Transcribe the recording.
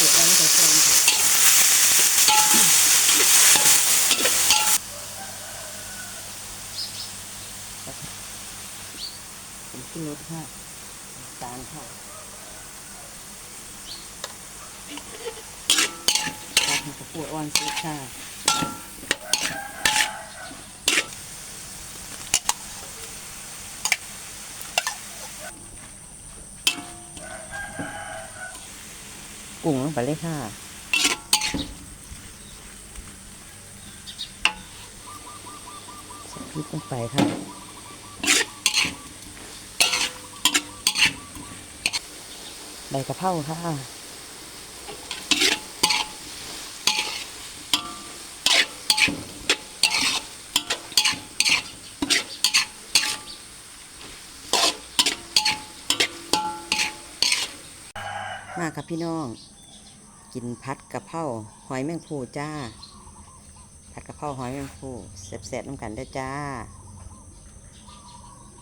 เก็บไว้ใส่ซองผมขึ้นรถค่ะตาลค่ะครับข้าวโพดอ่อนสุดค่ะ กุ้งลงไปเลยค่ะ ใส่พริกลงไปค่ะใบกะเพราค่ะ มาครับพี่น้อง กินพัดกะเพราหอยแมงภูจ้า ผัดกะเพราหอยแมงภูแซ่บๆน้ำกันได้จ้า